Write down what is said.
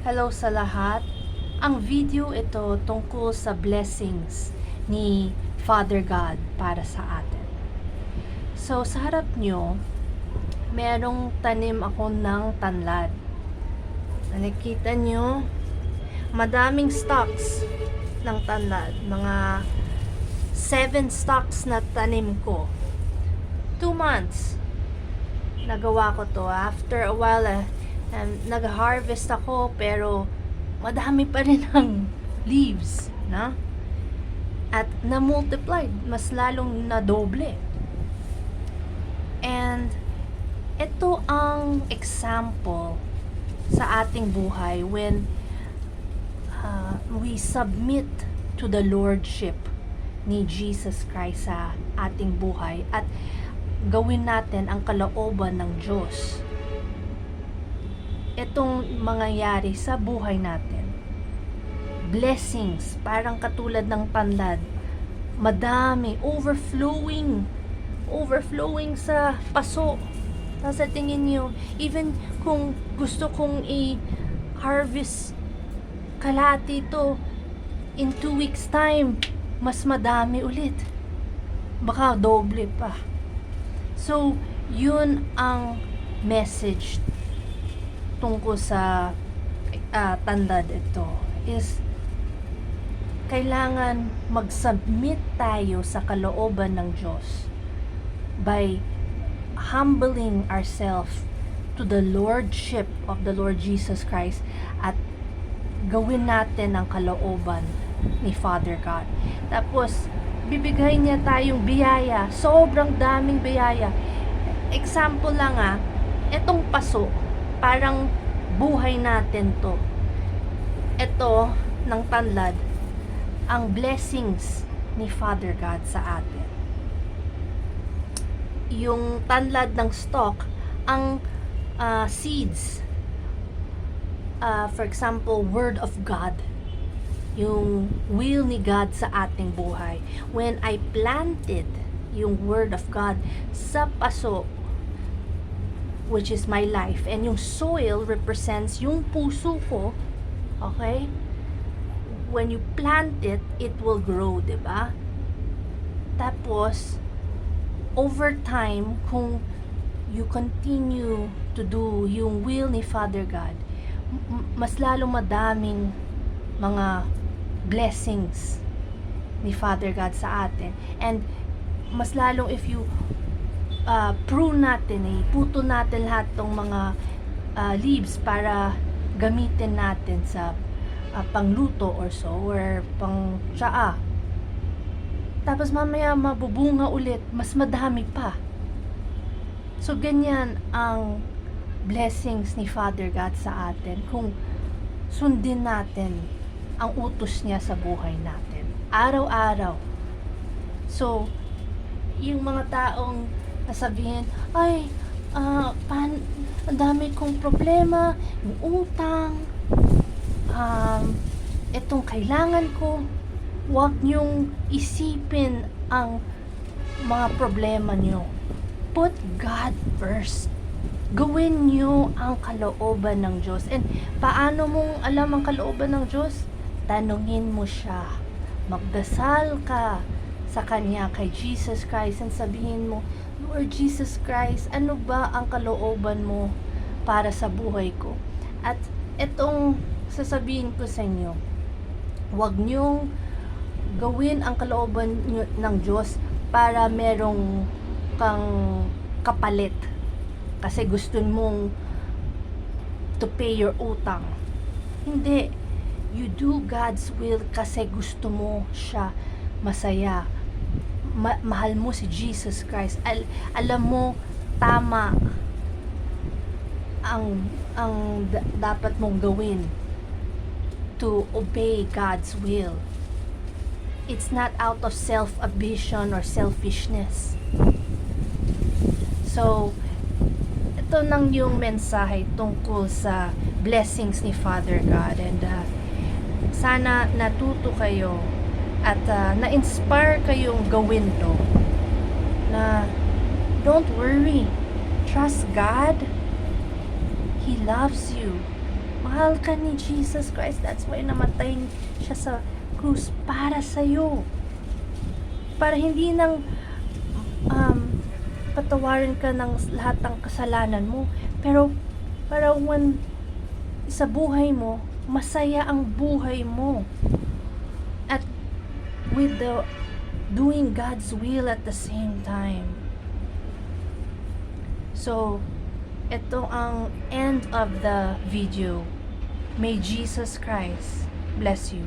Hello sa lahat. Ang video ito tungkol sa blessings ni Father God para sa atin. So, sa harap nyo, merong tanim ako ng tanlad. Nakikita nyo, madaming stocks ng tanlad. Mga 7 stocks na tanim ko. 2 months nagawa ko to. After a while, eh, nag-harvest ako pero madami pa rin ang leaves, na? At na-multiplied, mas lalong na-doble. And ito ang example sa ating buhay when uh, we submit to the lordship ni Jesus Christ sa ating buhay at gawin natin ang kalooban ng Diyos. Itong mangyayari sa buhay natin. Blessings, parang katulad ng tanlad. Madami, overflowing. Overflowing sa paso. Nasa tingin nyo, even kung gusto kong i-harvest kalati to in two weeks time, mas madami ulit. Baka doble pa. So, yun ang message tungkol sa uh, tandad ito is kailangan mag-submit tayo sa kalooban ng Diyos by humbling ourselves to the Lordship of the Lord Jesus Christ at gawin natin ang kalooban ni Father God. Tapos, bibigay niya tayong biyaya. Sobrang daming biyaya. Example lang ah, etong paso, parang buhay natin to. Ito, ng tanlad, ang blessings ni Father God sa atin. Yung tanlad ng stalk, ang uh, seeds, uh, for example, Word of God, yung will ni God sa ating buhay. When I planted yung Word of God sa paso, which is my life, and yung soil represents yung puso ko, okay? When you plant it, it will grow, di ba? Tapos, over time, kung you continue to do yung will ni Father God, mas lalo madaming mga blessings ni Father God sa atin. And mas lalong if you uh, prune natin, eh, puto natin lahat tong mga uh, leaves para gamitin natin sa uh, pangluto or so or pang tsaa. Tapos mamaya mabubunga ulit, mas madami pa. So ganyan ang blessings ni Father God sa atin kung sundin natin ang utos niya sa buhay natin. Araw-araw. So, yung mga taong nasabihin, ay, uh, pan, dami kong problema, yung utang, um, itong kailangan ko, huwag niyong isipin ang mga problema niyo. Put God first gawin niyo ang kalooban ng Diyos. And paano mong alam ang kalooban ng Diyos? tanungin mo siya. Magdasal ka sa Kanya kay Jesus Christ and sabihin mo, Lord Jesus Christ, ano ba ang kalooban mo para sa buhay ko? At itong sasabihin ko sa inyo, huwag niyong gawin ang kalooban ng Diyos para merong kang kapalit kasi gusto mong to pay your utang. Hindi you do God's will kasi gusto mo siya masaya. Ma- mahal mo si Jesus Christ. Al- alam mo tama ang ang d- dapat mong gawin to obey God's will. It's not out of self-ambition or selfishness. So, ito nang yung mensahe tungkol sa blessings ni Father God and uh, sana natuto kayo at uh, na-inspire kayong gawin to na don't worry trust God He loves you Mahal ka ni Jesus Christ. That's why namatay siya sa krus para sa'yo. Para hindi nang um, patawarin ka ng lahat ng kasalanan mo. Pero, para when sa buhay mo, masaya ang buhay mo. With the doing God's will at the same time. So, ito ang end of the video. May Jesus Christ bless you.